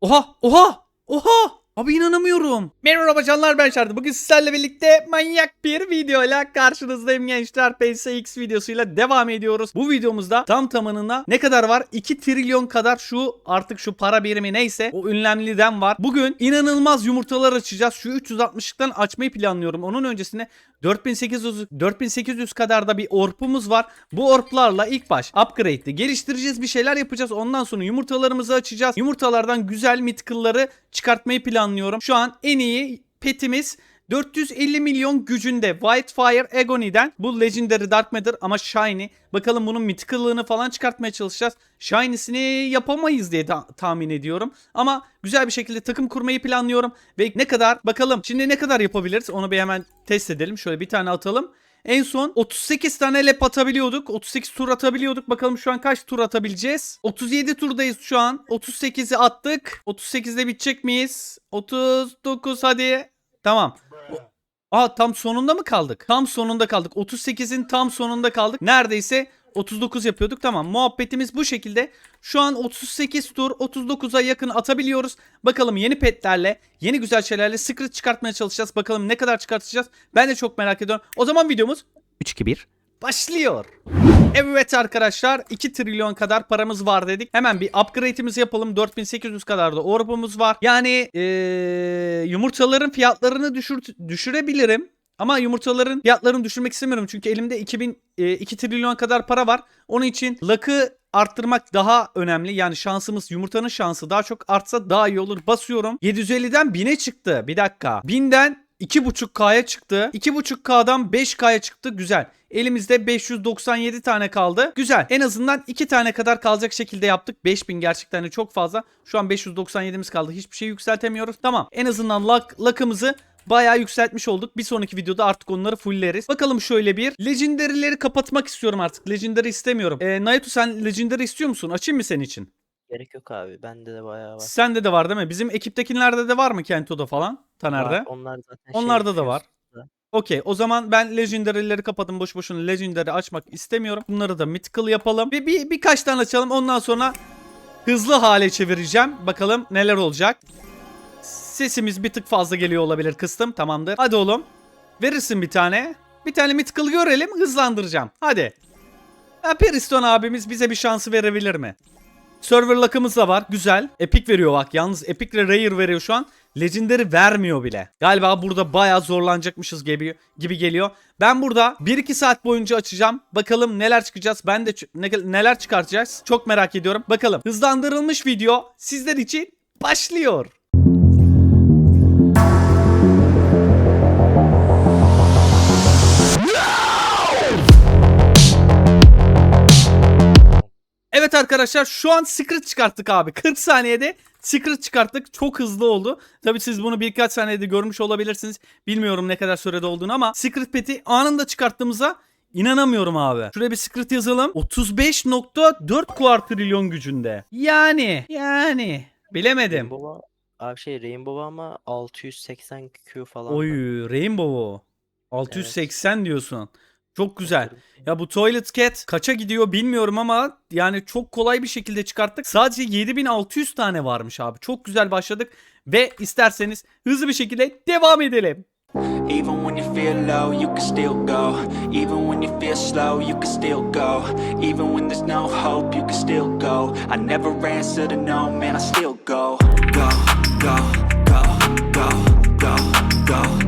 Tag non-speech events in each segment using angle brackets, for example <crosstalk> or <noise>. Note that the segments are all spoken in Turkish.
Oha oha oha. Abi inanamıyorum. Merhaba canlar ben Şardı. Bugün sizlerle birlikte manyak bir videoyla karşınızdayım gençler. PSX videosuyla devam ediyoruz. Bu videomuzda tam tamamına ne kadar var? 2 trilyon kadar şu artık şu para birimi neyse o ünlemliden var. Bugün inanılmaz yumurtalar açacağız. Şu 360'lıktan açmayı planlıyorum. Onun öncesine 4800 4800 kadar da bir orpumuz var. Bu orplarla ilk baş upgrade'li geliştireceğiz. Bir şeyler yapacağız. Ondan sonra yumurtalarımızı açacağız. Yumurtalardan güzel mythical'ları çıkartmayı planlıyorum. Şu an en iyi petimiz 450 milyon gücünde Whitefire Agony'den bu Legendary Dark Matter ama Shiny. Bakalım bunun mythical'lığını falan çıkartmaya çalışacağız. Shiny'sini yapamayız diye ta- tahmin ediyorum. Ama güzel bir şekilde takım kurmayı planlıyorum. Ve ne kadar bakalım şimdi ne kadar yapabiliriz onu bir hemen test edelim. Şöyle bir tane atalım. En son 38 tane lap atabiliyorduk. 38 tur atabiliyorduk. Bakalım şu an kaç tur atabileceğiz? 37 turdayız şu an. 38'i attık. 38'de bitecek miyiz? 39 hadi. Tamam. Aa tam sonunda mı kaldık? Tam sonunda kaldık. 38'in tam sonunda kaldık. Neredeyse 39 yapıyorduk. Tamam. Muhabbetimiz bu şekilde. Şu an 38 tur 39'a yakın atabiliyoruz. Bakalım yeni petlerle, yeni güzel şeylerle secret çıkartmaya çalışacağız. Bakalım ne kadar çıkartacağız. Ben de çok merak ediyorum. O zaman videomuz 3-2-1 başlıyor. Evet arkadaşlar 2 trilyon kadar paramız var dedik. Hemen bir upgrade'imizi yapalım. 4800 kadar da orbumuz var. Yani ee, yumurtaların fiyatlarını düşür düşürebilirim. Ama yumurtaların fiyatlarını düşürmek istemiyorum. Çünkü elimde 2000 e, 2 trilyon kadar para var. Onun için luck'ı arttırmak daha önemli. Yani şansımız yumurtanın şansı daha çok artsa daha iyi olur. Basıyorum. 750'den 1000'e çıktı. Bir dakika. 1000'den 2.5K'ya çıktı. 2.5K'dan 5K'ya çıktı. Güzel. Elimizde 597 tane kaldı. Güzel. En azından 2 tane kadar kalacak şekilde yaptık. 5000 gerçekten de çok fazla. Şu an 597'miz kaldı. Hiçbir şey yükseltemiyoruz. Tamam. En azından luck, luck'ımızı bayağı yükseltmiş olduk. Bir sonraki videoda artık onları fullleriz. Bakalım şöyle bir. Legendary'leri kapatmak istiyorum artık. Legendary istemiyorum. Ee, Naito sen Legendary istiyor musun? Açayım mı senin için? Gerek yok abi. Bende de bayağı var. Sende de var değil mi? Bizim ekiptekilerde de var mı Kento'da falan? Taner'de. Var, Onlar zaten şey Onlarda da var. Okey o zaman ben Legendary'leri kapadım. Boş boşuna Legendary açmak istemiyorum. Bunları da Mythical yapalım. Bir, bir birkaç tane açalım. Ondan sonra hızlı hale çevireceğim. Bakalım neler olacak. Sesimiz bir tık fazla geliyor olabilir kıstım. Tamamdır. Hadi oğlum. Verirsin bir tane. Bir tane Mythical görelim. Hızlandıracağım. Hadi. Ha, Periston abimiz bize bir şansı verebilir mi? Server lock'ımız da var. Güzel. Epic veriyor bak. Yalnız Epic ile Rare veriyor şu an. Legendary vermiyor bile. Galiba burada bayağı zorlanacakmışız gibi, gibi geliyor. Ben burada 1-2 saat boyunca açacağım. Bakalım neler çıkacağız. Ben de ne- neler çıkartacağız. Çok merak ediyorum. Bakalım. Hızlandırılmış video sizler için başlıyor. Arkadaşlar şu an secret çıkarttık abi. 40 saniyede secret çıkarttık. Çok hızlı oldu. Tabii siz bunu birkaç saniyede görmüş olabilirsiniz. Bilmiyorum ne kadar sürede olduğunu ama secret pet'i anında çıkarttığımıza inanamıyorum abi. Şuraya bir secret yazalım. 35.4 kuartrilyon gücünde. Yani yani bilemedim. Rainbow'a abi şey Rainbow ama 680 Q falan. Oy da. Rainbow'u. 680 diyorsun. Çok güzel. Ya bu Toilet Cat kaça gidiyor bilmiyorum ama yani çok kolay bir şekilde çıkarttık. Sadece 7600 tane varmış abi. Çok güzel başladık ve isterseniz hızlı bir şekilde devam edelim. Even when you feel low, you can still go. Even when you feel slow, you can still go. Even when there's no hope, you can still go. I never answer to no, man, I still go, go, go, go, go, go, go,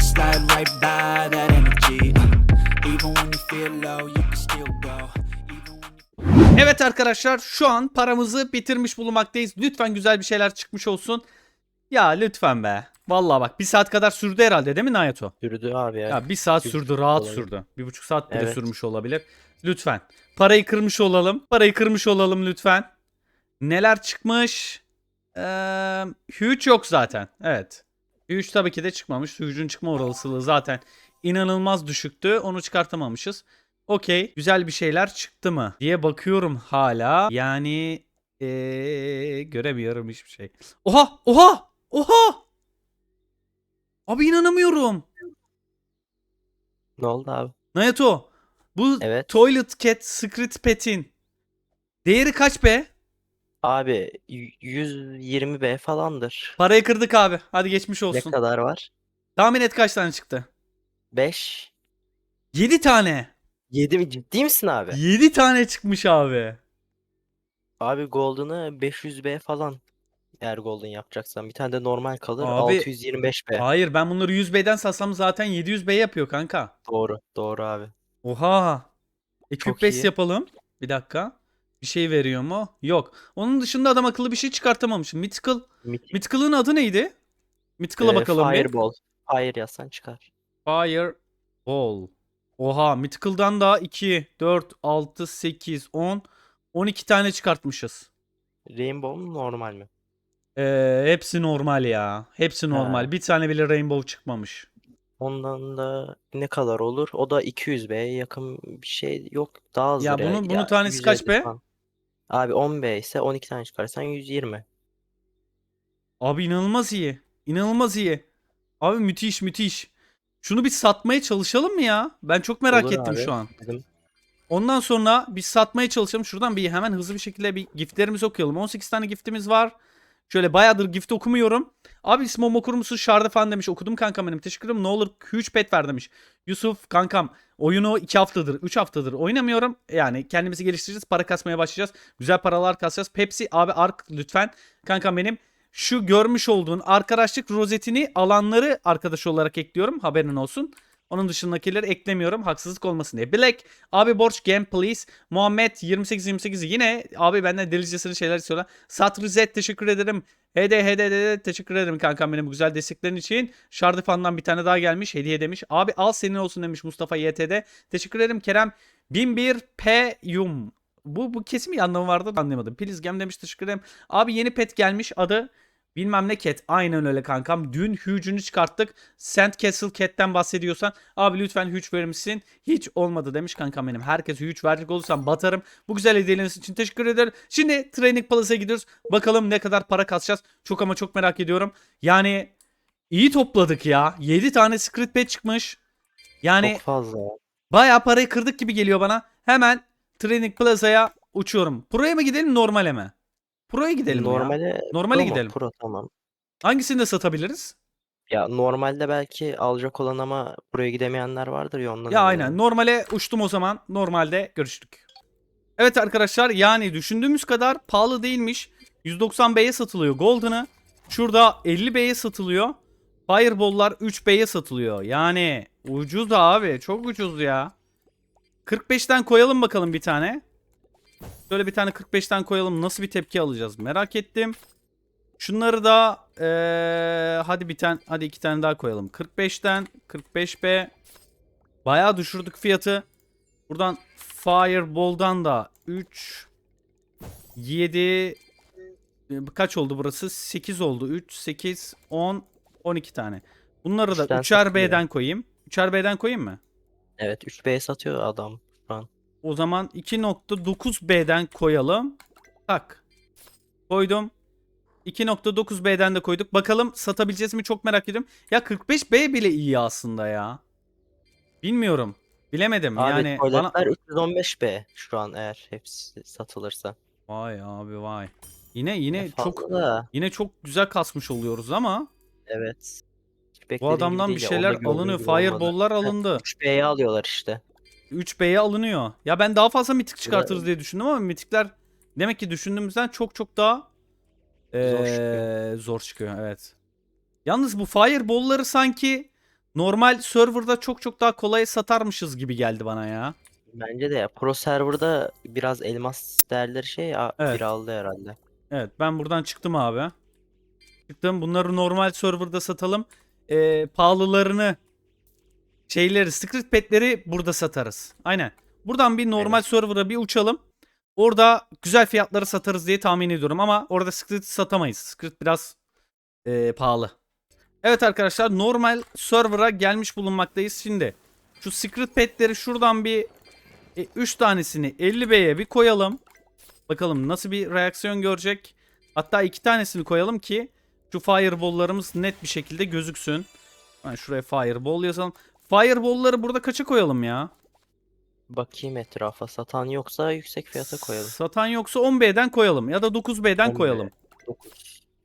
Just slide right by that energy. Uh, even when you feel low, you can still go. Even when you Evet arkadaşlar şu an paramızı bitirmiş bulunmaktayız. Lütfen güzel bir şeyler çıkmış olsun. Ya lütfen be. Vallahi bak bir saat kadar sürdü herhalde değil mi Nayato? Sürdü abi ya. Ya bir saat Bir sürdü rahat olabilir. sürdü. Bir buçuk saat bile Evet. sürmüş olabilir. Lütfen. Parayı kırmış olalım. Parayı kırmış olalım lütfen. Neler çıkmış? Ee, Huge yok zaten. Evet. Huge tabii ki de çıkmamış. Huge'un çıkma olasılığı zaten inanılmaz düşüktü. Onu çıkartamamışız. Okey. Güzel bir şeyler çıktı mı diye bakıyorum hala. Yani ee, göremiyorum hiçbir şey. Oha! Oha! Oha! Abi inanamıyorum. Ne oldu abi? Nayato bu Evet. Toilet Cat Secret Pet'in değeri kaç be? Abi y- 120B falandır. Parayı kırdık abi. Hadi geçmiş Ne olsun. kadar var? Tahmin et kaç tane çıktı? 5. 7 tane. 7 mi? Ciddi misin abi? 7 tane çıkmış abi. Abi Golden'ı 500B falan. Eğer Golden yapacaksan. Bir tane de normal kalır. Abi- 625B. Hayır ben bunları 100B'den satsam zaten 700B yapıyor kanka. Doğru. Doğru abi. Oha. Base iyi. yapalım. Bir dakika. Bir şey veriyor mu? Yok. Onun dışında adam akıllı bir şey çıkartamamışım. Mythical. Mit- Mythical'ın adı neydi? Mythical'a Ee, bakalım bir. Fireball. Fire yazsan çıkar. Fireball. Oha Mythical'dan da 2, 4, 6, 8, 10, 12 tane çıkartmışız. Rainbow mu normal mi? Ee, hepsi normal ya. Hepsi normal. Bir tane bile rainbow çıkmamış. Ondan da ne kadar olur? O da 200B'ye yakın bir şey yok. Daha azdır Ya bunun- bunun tanesi kaç 150 be? falan. Abi 10B ise 12 tane çıkarsan 120. Abi inanılmaz iyi. İnanılmaz iyi. Abi müthiş müthiş. Şunu bir satmaya çalışalım mı ya? Ben çok merak Olur ettim abi. şu an. Ondan sonra biz satmaya çalışalım. Şuradan bir hemen hızlı bir şekilde bir giftlerimizi okuyalım. 18 tane giftimiz var. Şöyle bayağıdır gift okumuyorum. Abi ismim okur musun? Şarda falan demiş. Okudum kankam benim. Teşekkür ederim. Ne olur huge pet ver demiş. Yusuf kankam oyunu 2 haftadır 3 haftadır oynamıyorum. Yani kendimizi geliştireceğiz. Para kasmaya başlayacağız. Güzel paralar kasacağız. Pepsi abi Ark lütfen. Kankam benim. Şu görmüş olduğun arkadaşlık rozetini alanları arkadaş olarak ekliyorum. Haberin olsun. Onun dışındakileri eklemiyorum. Haksızlık olmasın diye. Black abi borç game please. Muhammed 28 28 yine abi benden delicesine şeyler istiyorlar. Satrizet teşekkür ederim. HD HD HD teşekkür ederim kankam benim güzel desteklerin için. Şardifan'dan bir tane daha gelmiş hediye demiş. Abi al senin olsun demiş Mustafa YT'de. Teşekkür ederim Kerem. 1001 P yum. Bu, bu kesin bir anlamı vardı da anlamadım. Please gem demiş teşekkür ederim. Abi yeni pet gelmiş adı Bilmem ne cat. Aynen öyle kankam. Dün Huge'ünü çıkarttık. Sand Castle Cat'ten bahsediyorsan abi lütfen Huge verir misin? Hiç olmadı demiş kankam benim. Herkes Huge verecek olursam batarım. Bu güzel hediyeleriniz için teşekkür ederim. Şimdi Training Palace'a gidiyoruz. Bakalım ne kadar para kasacağız. Çok ama çok merak ediyorum. Yani iyi topladık ya. 7 tane Secret Pet çıkmış. Yani Çok fazla ya. bayağı parayı kırdık gibi geliyor bana. Hemen Training Plaza'ya uçuyorum. Pro'ya mı gidelim normale mi? Pro'ya gidelim ya. Normale Normale Pro mu? gidelim. Pro tamam. Hangisini de satabiliriz? Ya normalde belki alacak olan ama buraya gidemeyenler vardır ya ondan. Ya aynen. Normale uçtum o zaman. Normalde görüştük. Evet arkadaşlar yani düşündüğümüz kadar pahalı değilmiş. 190B'ye satılıyor Golden'ı. Şurada 50B'ye satılıyor. Fireball'lar 3B'ye satılıyor. Yani ucuz abi. Çok ucuz ya. 45'ten koyalım bakalım bir tane. Şöyle bir tane 45'ten koyalım. Nasıl bir tepki alacağız merak ettim. Şunları da eee, hadi bir tane hadi iki tane daha koyalım. 45'ten 45B Bayağı düşürdük fiyatı. Buradan Fireball'dan da 3 7 kaç oldu burası? 8 oldu. 3 8 10 12 tane. Bunları da Üçten 3'er satılıyor. B'den koyayım. 3'er B'den koyayım mı? Evet 3B satıyor adam. O zaman 2.9B'den koyalım. Tak. Koydum. 2.9B'den de koyduk. Bakalım satabileceğiz mi çok merak ediyorum. Ya 45B bile iyi aslında ya. Bilmiyorum. Bilemedim. Abi yani bana 315B şu an eğer hepsi satılırsa. Vay abi vay. Yine yine Ya çok yine çok güzel kasmış oluyoruz ama evet. Bu adamdan bir şeyler alınıyor. Fireball'lar alındı. 3B'ye alıyorlar işte. 3B'ye alınıyor. Ya ben daha fazla mitik çıkartırız diye düşündüm ama mitikler demek ki düşündüğümüzden çok çok daha Zor eee, çıkıyor. zor çıkıyor. Evet. Yalnız bu fireball'ları sanki normal serverda çok çok daha kolay satarmışız gibi geldi bana ya. Bence de ya Pro Server'da biraz elmas değerleri şey ya Evet. bir aldı herhalde. Evet ben buradan çıktım abi. çıktım. Bunları normal serverda satalım. Ee, pahalılarını şeyleri, script petleri burada satarız. Aynen. Buradan bir normal server'a bir uçalım. Orada güzel fiyatları satarız diye tahmin ediyorum ama orada script satamayız. Script biraz ee, pahalı. Evet arkadaşlar normal server'a gelmiş bulunmaktayız. Şimdi şu secret petleri şuradan bir 3 tanesini 50B'ye bir koyalım. Bakalım nasıl bir reaksiyon görecek. Hatta 2 tanesini koyalım ki şu fireball'larımız net bir şekilde gözüksün. Ben şuraya fireball yazalım. Fireball'ları burada kaça koyalım ya? Bakayım etrafa. Satan yoksa yüksek fiyata koyalım. Satan yoksa 10B'den koyalım ya da 9B'den 10B. koyalım. 9.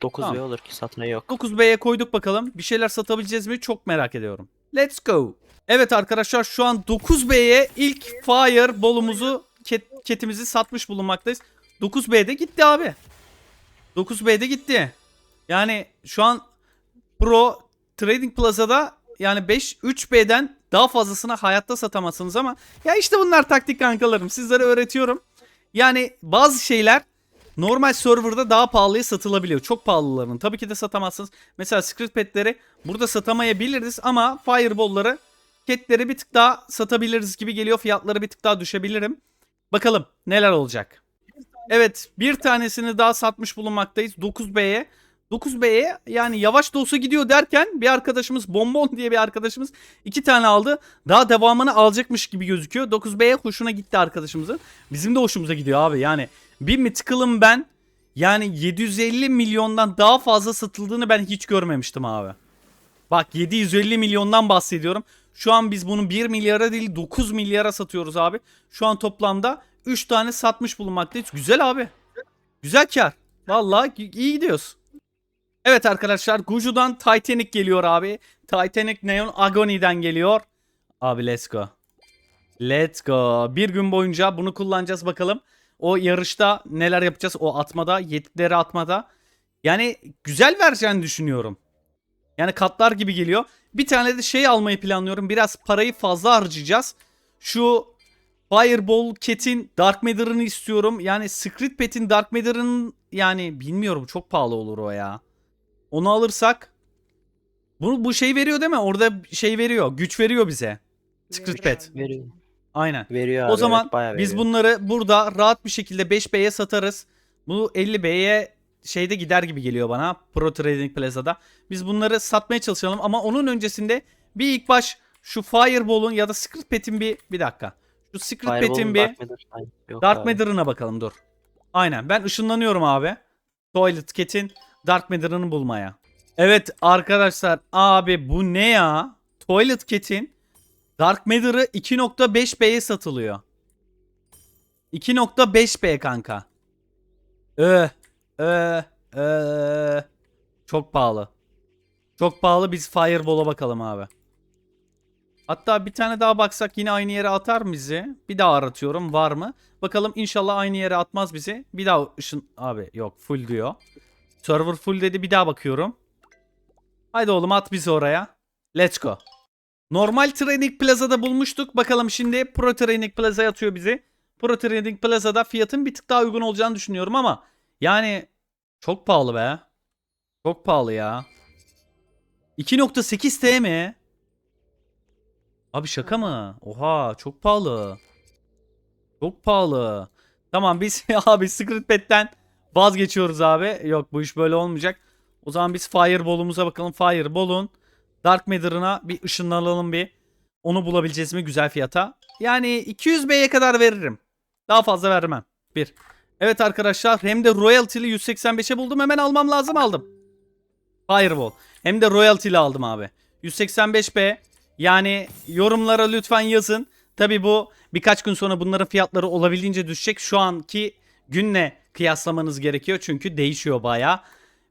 9 Tamam. Olur ki satan yok. 9B'ye koyduk bakalım. Bir şeyler satabileceğiz mi? Çok merak ediyorum. Let's go. Evet arkadaşlar şu an 9B'ye ilk fireball'umuzu ket, ketimizi satmış bulunmaktayız. 9B'de gitti abi. 9B'de gitti. Yani şu an Pro Trading Plaza'da yani 5 3B'den daha fazlasını hayatta satamazsınız ama ya işte bunlar taktik kankalarım. Sizlere öğretiyorum. Yani bazı şeyler normal serverda daha pahalıya satılabiliyor. Çok pahalılarını tabii ki de satamazsınız. Mesela script petleri burada satamayabiliriz ama fireball'ları ketleri bir tık daha satabiliriz gibi geliyor. Fiyatları bir tık daha düşebilirim. Bakalım neler olacak. Evet bir tanesini daha satmış bulunmaktayız 9B'ye. 9B'ye yani yavaş da olsa gidiyor derken bir arkadaşımız Bonbon diye bir arkadaşımız iki tane aldı. Daha devamını alacakmış gibi gözüküyor. 9B'ye hoşuna gitti arkadaşımızın. Bizim de hoşumuza gidiyor abi yani. Bir Mythical'ım ben yani 750 milyondan daha fazla satıldığını ben hiç görmemiştim abi. Bak 750 milyondan bahsediyorum. Şu an biz bunu 1 milyara değil 9 milyara satıyoruz abi. Şu an toplamda 3 tane satmış bulunmaktayız. Güzel abi. Güzel kar. Vallahi iyi gidiyoruz. Evet arkadaşlar Guju'dan Titanic geliyor abi. Titanic Neon Agony'den geliyor. Abi let's go. Let's go. Bir gün boyunca bunu kullanacağız bakalım. O yarışta neler yapacağız? O atmada, yetkileri atmada. Yani güzel vereceğini düşünüyorum. Yani katlar gibi geliyor. Bir tane de şey almayı planlıyorum. Biraz parayı fazla harcayacağız. Şu Fireball Cat'in Dark Matter'ını istiyorum. Yani Secret Pet'in Dark Matter'ının yani bilmiyorum çok pahalı olur o ya. Onu alırsak bu, bu şey veriyor değil mi? Orada şey veriyor. Güç veriyor bize. Secret Pet. Veriyor. Aynen. Veriyor O abi, zaman evet, bayağı biz veriyor. bunları burada rahat bir şekilde 5B'ye satarız. Bu 50B'ye şeyde gider gibi geliyor bana Pro Trading Plaza'da. Biz bunları satmaya çalışalım ama onun öncesinde bir ilk baş şu Fireball'un ya da Secret Pet'in bir bir dakika. Şu Secret Pet'in bir Dark Matter Dark. Matter'ına bakalım dur. Aynen ben ışınlanıyorum abi. Toilet Cat'in Dark Matter'ını bulmaya. Evet arkadaşlar abi bu ne ya? Toilet Cat'in Dark Matter'ı 2.5B'ye satılıyor. 2.5B kanka. Öh. Öh. Öh. Çok pahalı. Çok pahalı biz Fireball'a bakalım abi. Hatta bir tane daha baksak yine aynı yere atar mı bizi? Bir daha aratıyorum var mı? Bakalım inşallah aynı yere atmaz bizi. Bir daha ışın... Abi yok full diyor. Server full dedi bir daha bakıyorum. Haydi oğlum at bizi oraya. Let's go. Normal Training Plaza'da bulmuştuk. Bakalım şimdi Pro Training Plaza'ya atıyor bizi. Pro Training Plaza'da fiyatın bir tık daha uygun olacağını düşünüyorum ama yani çok pahalı be. Çok pahalı ya. 2.8 T mi? Abi şaka mı? Oha çok pahalı. Çok pahalı. Tamam biz <laughs> abi Secret Pet'ten vazgeçiyoruz abi. Yok bu iş böyle olmayacak. O zaman biz Fireball'umuza bakalım. Fireball'un Dark Matter'ına bir ışınlanalım bir. Onu bulabileceğiz mi güzel fiyata? Yani 200 B'ye kadar veririm. Daha fazla vermem. Bir. Evet arkadaşlar hem de royalty'li 185'e buldum. Hemen almam lazım aldım. Fireball. Hem de royalty'li aldım abi. 185B. Yani yorumlara lütfen yazın. Tabi bu birkaç gün sonra bunların fiyatları olabildiğince düşecek. Şu anki günle kıyaslamanız gerekiyor. Çünkü değişiyor baya.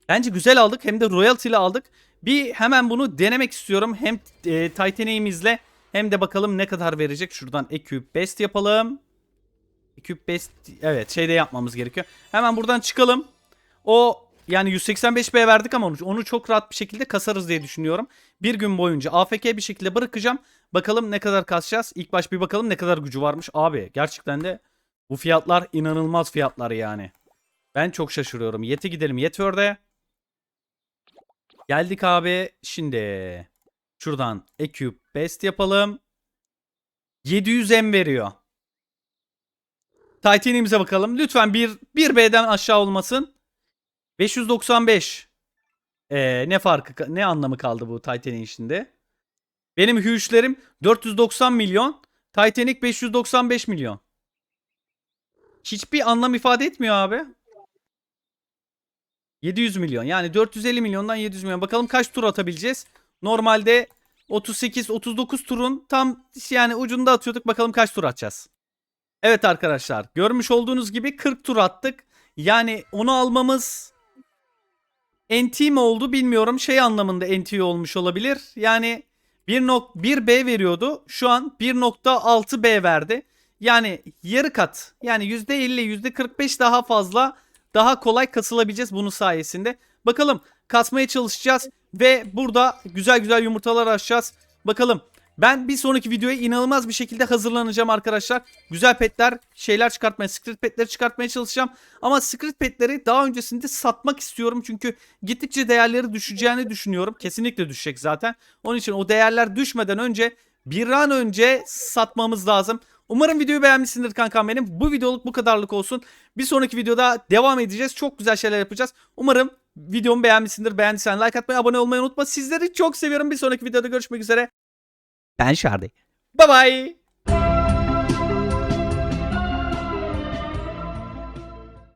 Bence güzel aldık. Hem de royalty'li aldık. Bir hemen bunu denemek istiyorum. Hem e, Titanic'imizle hem de bakalım ne kadar verecek. Şuradan Equip Best yapalım. Equip Best evet şeyde yapmamız gerekiyor. Hemen buradan çıkalım. O yani 185B verdik ama onu çok rahat bir şekilde kasarız diye düşünüyorum. Bir gün boyunca AFK bir şekilde bırakacağım. Bakalım ne kadar kasacağız. İlk baş bir bakalım ne kadar gücü varmış. Abi gerçekten de bu fiyatlar inanılmaz fiyatlar yani. Ben çok şaşırıyorum. Yeti gidelim Yetör'de. Geldik abi. Şimdi şuradan Ecube Best yapalım. 700 M veriyor. Titanium'imize bakalım. Lütfen bir 1B'den aşağı olmasın. 595. Ee, ne farkı ne anlamı kaldı bu Titanic içinde? Benim hüçlerim 490 milyon. Titanic 595 milyon. Hiçbir anlam ifade etmiyor abi. 700 milyon. Yani 450 milyondan 700 milyon. Bakalım kaç tur atabileceğiz? Normalde 38-39 turun tam yani ucunda atıyorduk. Bakalım kaç tur atacağız. Evet arkadaşlar. Görmüş olduğunuz gibi 40 tur attık. Yani onu almamız NT mi oldu bilmiyorum. Şey anlamında NT olmuş olabilir. Yani 1.1B veriyordu. Şu an 1.6B verdi. Yani yarı kat. Yani %50, %45 daha fazla daha kolay kasılabileceğiz bunun sayesinde. Bakalım kasmaya çalışacağız ve burada güzel güzel yumurtalar açacağız. Bakalım ben bir sonraki videoya inanılmaz bir şekilde hazırlanacağım arkadaşlar. Güzel petler, şeyler çıkartmaya, script petleri çıkartmaya çalışacağım. Ama script petleri daha öncesinde satmak istiyorum. Çünkü gittikçe değerleri düşeceğini düşünüyorum. Kesinlikle düşecek zaten. Onun için o değerler düşmeden önce bir an önce satmamız lazım. Umarım videoyu beğenmişsindir kankam benim. Bu videoluk bu kadarlık olsun. Bir sonraki videoda devam edeceğiz. Çok güzel şeyler yapacağız. Umarım videomu beğenmişsindir. Beğendiysen like atmayı, abone olmayı unutma. Sizleri çok seviyorum. Bir sonraki videoda görüşmek üzere. Ben Şardi. Bye bye.